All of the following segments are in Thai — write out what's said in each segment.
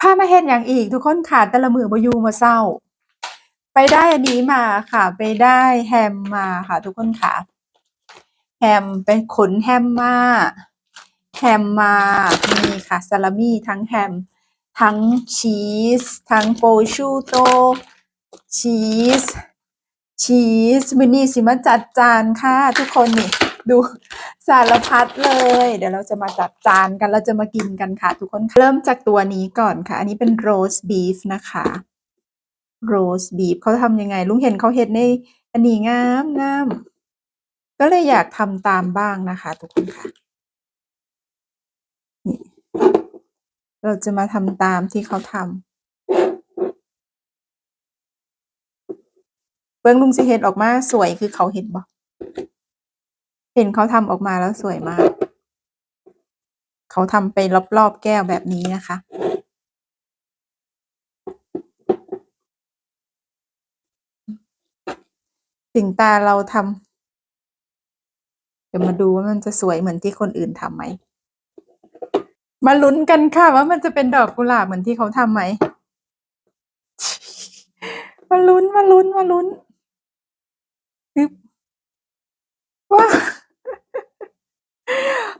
พามาเฮ็ดหยังอีกทุกคนค่ะแต่ละมือบอยู่บ่เช้า ไปได้อันนี้มาค่ะ ไปได้แฮมมาค่ะ ทุกคนค่ะ แฮมไปขนแฮมมาแฮมมานี่ค่ะซาลามิทั้งแฮม ทั้งชีส ทั้งโปชูโตชีสชีสมื้อนี้สิมาจัดจานค่ะ ทุกคนนี่ ดูสารพัดเลย เดี๋ยวเราจะมาจัดจานกันเราจะมากินกันค่ะ ทุกคนเริ่มจากตัวนี้ก่อนค่ะ อันนี้เป็นโรสบีฟนะคะโรสบีฟเขาทำยังไง ลุงเห็นเขาเฮ็ดในอันนี้งามงามก็เลยอยากทำตามบ้างนะคะ ทุกคนค่ะนี่เราจะมาทำตามที่เขาทำเบิ่งลุงสิเฮ็ดออกมาสวยคือเขาเฮ็ดบ่ เห็นเขาทำออกมาแล้วสวยมาก เขาทำไปรอบๆแก้วแบบนี้นะคะ ถึงตาเราทำเดี๋ยวมาดูว่ามันจะสวยเหมือนที่คนอื่นทำไหม มาลุ้นกันค่ะว่ามันจะเป็นดอกกุหลาบเหมือนที่เขาทำไหม มาลุ้นมาลุ้นมาลุ้นว้า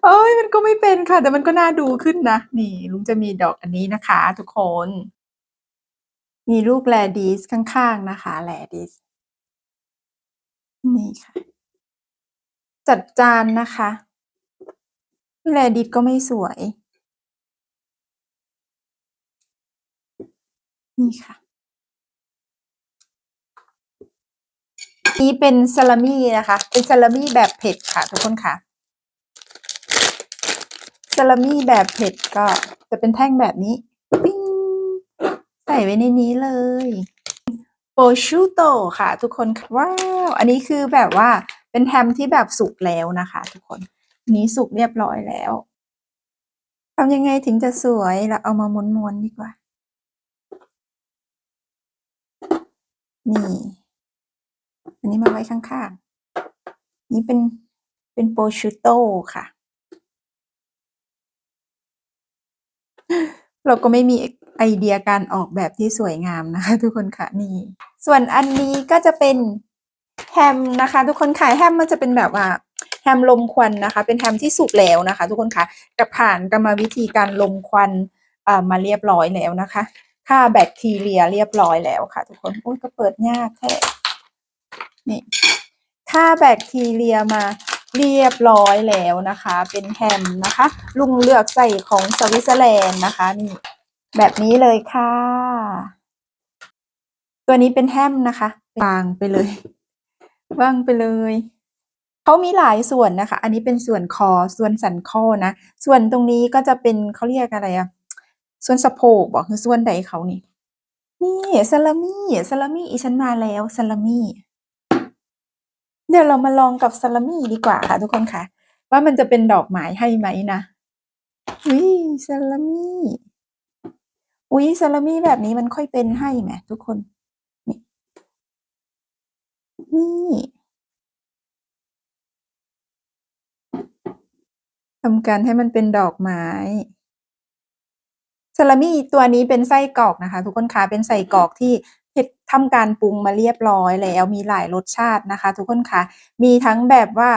โอ้ยมันก็ไม่เป็นค่ะ แต่มันก็น่าดูขึ้นนะ นี่ ลุงจะมีดอกอันนี้นะคะ ทุกคน มีลูกแลดิสข้างๆนะคะ แลดิสนี่ค่ะ จัดจานนะคะ แลดิสก็ไม่สวย นี่ค่ะนี้เป็นซาลามินะคะ เป็นซาลามิแบบเผ็ดค่ะ ทุกคนค่ะ ซาลามิแบบเผ็ดก็จะเป็นแท่งแบบนี้ ปิ้ง ใส่ไว้ในนี้เลยโปชูโตค่ะ ทุกคนว้าว อันนี้คือแบบว่าเป็นแฮมที่แบบสุกแล้วนะคะ ทุกคนนี้สุกเรียบร้อยแล้วทำยังไงถึงจะสวยเราเอามาม้วนๆดีกว่า นี่ อันนี้มาไว้ข้างๆ นี่เป็นเป็นโปชูโตค่ะ เราก็ไม่มีไอเดียการออกแบบที่สวยงามนะคะ ทุกคนค่ะนี่ ส่วนอันนี้ก็จะเป็นแฮมนะคะ ทุกคนค่ะแฮมมันจะเป็นแบบว่าแฮมลมควันนะคะ เป็นแฮมที่สุกแล้วนะคะ ทุกคนค่ะกับผ่านกรรมวิธีการลมควันมาเรียบร้อยแล้วนะคะฆ่าแบคทีเรียเรียบร้อยแล้วค่ะ ทุกคนโอ้ยก็เปิดยากแท้นี่ฆ่าแบคทีเรียมา เรียบร้อยแล้วนะคะ เป็นแฮมนะคะ ลุงเลือกใส่ของสวิตเซอร์แลนด์นะคะนี่แบบนี้เลยค่ะ ตัวนี้เป็นแฮมนะคะวางไปเลยวางไปเลยเขามีหลายส่วนนะคะ อันนี้เป็นส่วนคอส่วนสันคอนะ ส่วนตรงนี้ก็จะเป็นเขาเรียกอะไรอะส่วนสะโพกบอกคือส่วนใดเขานี่ นี่ซาลามี่ซาลามี่อีฉันมาแล้วซาลามี่ เดี๋ยวเรามาลองกับซาลามี่ดีกว่าค่ะทุกคนค่ะ ว่ามันจะเป็นดอกไม้ให้ไหมนะอุ้ยซาลามี่อุ้ยซาลามี่แบบนี้มันค่อยเป็นให้ไหมทุกคน นี่นี่ทำการให้มันเป็นดอกไม้ซาลามี่ตัวนี้เป็นไส้กรอกนะคะ ทุกคนคะเป็นไส้กรอกที่ ทำการปรุงมาเรียบร้อยแล้วมีหลายรสชาตินะคะ ทุกคนคะมีทั้งแบบว่า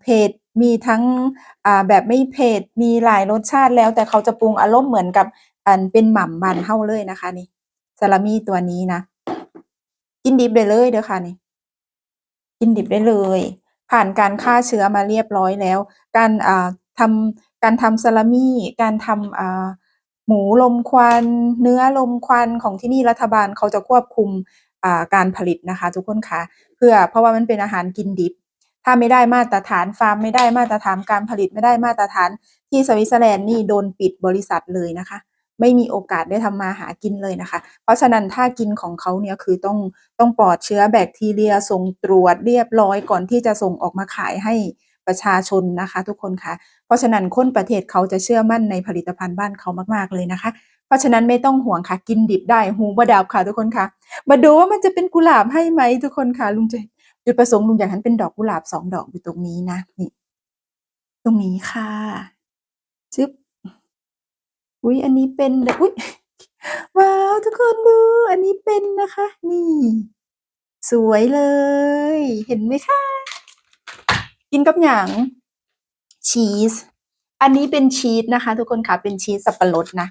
เผ็ดมีทั้งแบบไม่เผ็ดมีหลายรสชาติแล้ว แต่เขาจะปรุงอารมณ์เหมือนกับอันเป็นหม่ำบานเฮาเลยนะคะ นี่ซาลามี่ตัวนี้นะกินดิบได้เลยเด้อค่ะนี่กินดิบได้เลย ผ่านการฆ่าเชื้อมาเรียบร้อยแล้ว การอ่าทำการทำซาลามี่ การทำอ่า หมูลมควัน เนื้อลมควันของที่นี่รัฐบาลเขาจะควบคุมการผลิตนะคะ ทุกคนคะเพื่อเพราะว่ามันเป็นอาหารกินดิบ ถ้าไม่ได้มาตรฐานฟาร์มไม่ได้มาตรฐานการผลิตไม่ได้มาตรฐานที่สวิตเซอร์แลนด์นี่โดนปิดบริษัทเลยนะคะ ไม่มีโอกาสได้ทำมาหากินเลยนะคะ เพราะฉะนั้นถ้ากินของเขาเนี่ยคือต้องต้องปลอดเชื้อแบคทีเรียส่งตรวจเรียบร้อยก่อนที่จะส่งออกมาขายให้ ประชาชนนะคะทุกคนค่ะ เพราะฉะนั้นคนประเทศเขาจะเชื่อมั่นในผลิตภัณฑ์บ้านเขามากๆเลยนะคะ เพราะฉะนั้นไม่ต้องห่วงค่ะ กินดิบได้หูบดับค่ะทุกคนค่ะ มาดูว่ามันจะเป็นกุหลาบให้ไหมทุกคนค่ะลุงจะจุดประสงค์ลุงอยากให้เป็นดอกกุหลาบสองดอกอยู่ตรงนี้นะนี่ตรงนี้ค่ะชึบอุ้ยอันนี้เป็นอุ้ยว้าวทุกคนดู อันนี้เป็นนะคะ นี่ สวยเลย เห็นไหมคะ กินกับหยังชีส อันนี้เป็นชีสนะคะ ทุกคนค่ะเป็นชีสสับปะรดนะ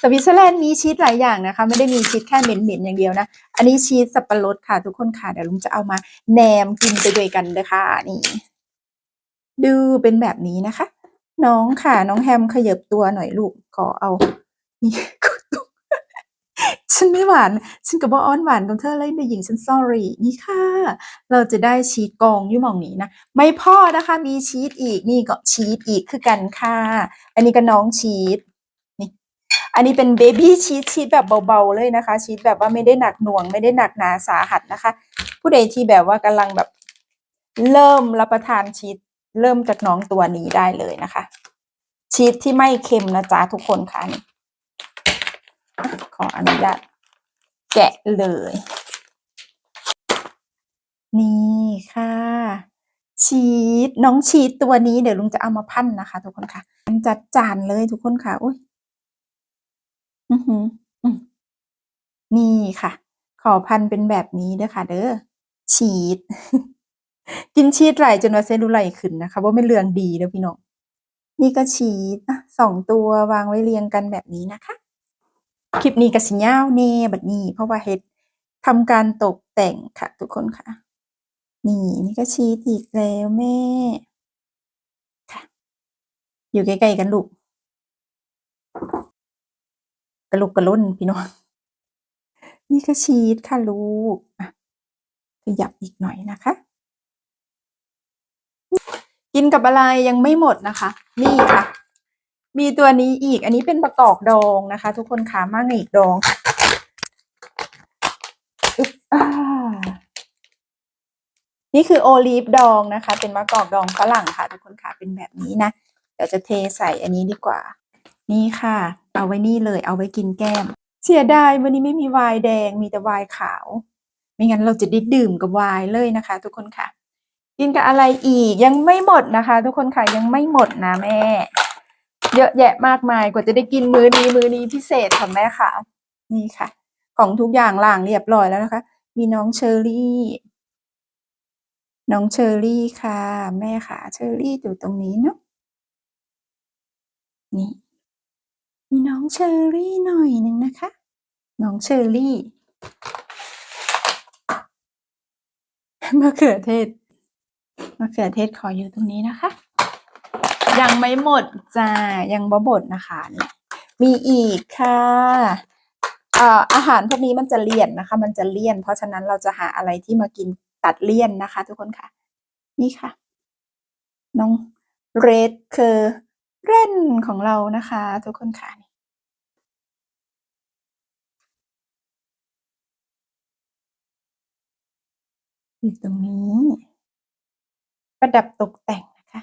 สวิตเซอร์แลนด์มีชีสหลายอย่างนะคะ ไม่ได้มีชีสแค่เหม็นๆอย่างเดียวนะ อันนี้ชีสสับปะรดค่ะ ทุกคนค่ะเดี๋ยวลุงจะเอามาแหนมกินไปด้วยกันเลยค่ะนี่ ดูเป็นแบบนี้นะคะ น้องค่ะ น้องแฮมขยับตัวหน่อยลูกขอเอานี่ ฉันไม่หวาน ฉันก็บ่อ้อนหวานกับเธอเลยเด็กหญิงฉัน sorry นี่ค่ะ เราจะได้ชีสกองอยู่มองนี้นะ ไม่พ่อนะคะ มีชีสอีก นี่ก็ชีสอีกคือกันค่ะ อันนี้ก็น้องชีสนี่ อันนี้เป็นเบบี้ชีสชีสแบบเบาๆเลยนะคะ ชีสแบบว่าไม่ได้หนักหน่วง ไม่ได้หนักหนาสาหัสนะคะ ผู้ใดที่แบบว่ากำลังแบบ เริ่มรับประทานชีสเริ่มจากน้องตัวนี้ได้เลยนะคะ ชีสที่ไม่เค็มนะจ๊ะทุกคนค่ะนี่ ขออนุญาตแกะเลย นี่ค่ะ ชีสน้องชีสตัวนี้เดี๋ยวลุงจะเอามาคั่นนะคะ ทุกคนค่ะมันจัดจานเลยทุกคนค่ะอุ๊ยอือฮึอืมนี่ค่ะ ขอพันเป็นแบบนี้เด้อค่ะ เด้อชีสกินชีสหลจนว่าเซลลูไลขึ้นนะคะบ่แม่เรื่องดีเด้อพี่น้องนี่ก็ชีสอะ2ตัววางไว้เรียงกันแบบนี้นะคะ คลิปนี้ก็สิยาวแหน่บัดนี้ เพราะว่าเฮ็ดทำการตกแต่งค่ะ ทุกคนค่ะ นี่นี่ก็ชีสอีกแล้วแม่ค่ะ อยู่ใกล้ๆกันลูกกะลุกกระล่นพี่น้องนี่ก็ชีสค่ะลูกอะขยับอีกหน่อยนะคะ กินกับอะไรยังไม่หมดนะคะ นี่ค่ะ มีตัวนี้อีก อันนี้เป็นมะกอกดองนะคะ ทุกคนคะมะงิกดองอึ๊บอานี่คือโอลิฟดองนะคะ เป็นมะกอกดองฝรั่งค่ะ ทุกคนค่ะเป็นแบบนี้นะ เดี๋ยวจะเทใส่อันนี้ดีกว่า นี่ค่ะ เอาไว้นี่เลยเอาไว้กินแก้ม เสียดายวันนี้ไม่มีไวน์แดงมีแต่ไวน์ขาว ไม่งั้นเราจะได้ดื่มกับไวน์เลยนะคะ ทุกคนค่ะ กินกับอะไรอีกยังไม่หมดนะคะ ทุกคนค่ะยังไม่หมดนะแม่ เยอะแยะมากมายกว่าจะได้กินมื้อนี้มื้อนี้พิเศษค่ะแม่ค่ะ นี่ค่ะ ของทุกอย่างล้างเรียบร้อยแล้วนะคะ มีน้องเชอร์รี่ น้องเชอร์รี่ค่ะ แม่ค่ะ เชอร์รี่อยู่ตรงนี้เนาะนี่ มีน้องเชอร์รี่หน่อยหนึ่งนะคะ น้องเชอร์รี่มะเขือเทศมะเขือเทศขออยู่ตรงนี้นะคะ ยังไม่หมดจ้ะยังบ่หมดนะคะนี่มีอีกค่ะอาหารพวกนี้มันจะเลี่ยนนะคะ มันจะเลี่ยน เพราะฉะนั้นเราจะหาอะไรที่มากินตัดเลี่ยนนะคะ ทุกคนค่ะ นี่ค่ะ น้อง Red Currant ของเรานะคะ ทุกคนค่ะอยู่ตรงนี้ ประดับตกแต่งนะคะ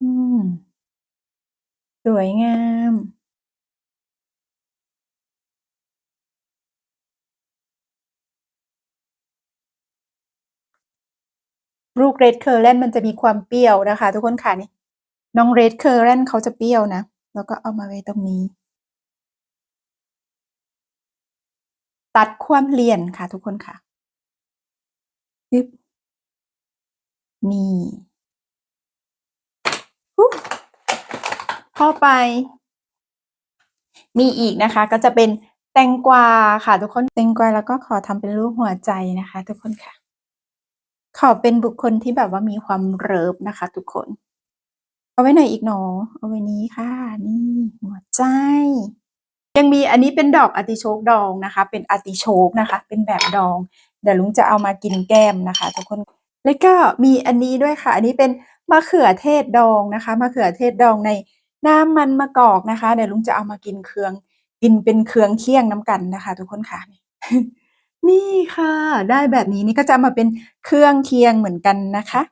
อืม สวยงาม ลูก Red Currant มันจะมีความเปรี้ยวนะคะ ทุกคนค่ะนี่น้อง Red Currant เขาจะเปรี้ยวนะ แล้วก็เอามาไว้ตรงนี้ ตัดความเลี่ยนค่ะ ทุกคนค่ะนี่ พอไป มีอีกนะคะ ก็จะเป็นแตงกวาค่ะ ทุกคนแตงกวาเราก็ขอทำเป็นรูปหัวใจนะคะ ทุกคนค่ะ ขอเป็นบุคคลที่แบบว่ามีความเลิฟนะคะ ทุกคน เอาไว้หน่อยอีกหนอ?เอาไว้นี้ค่ะ นี่หัวใจ ยังมีอันนี้เป็นดอกอาติโชกดองนะคะ เป็นอาติโชกนะคะ เป็นแบบดอง เดี๋ยวลุงจะเอามากินแก้มนะคะ ทุกคนแล้วก็มีอันนี้ด้วยค่ะ อันนี้เป็นมะเขือเทศดองนะคะ มะเขือเทศดองใน น้ำมันมะกอกนะคะ เดี๋ยวลุงจะเอามากินเคืองกินเป็นเครืองเคี่ยงน้ำกันนะคะ ทุกคนค่ะนี่ค่ะ ได้แบบนี้นี่ก็จะมาเป็นเครื่องเคียงเหมือนกันนะคะ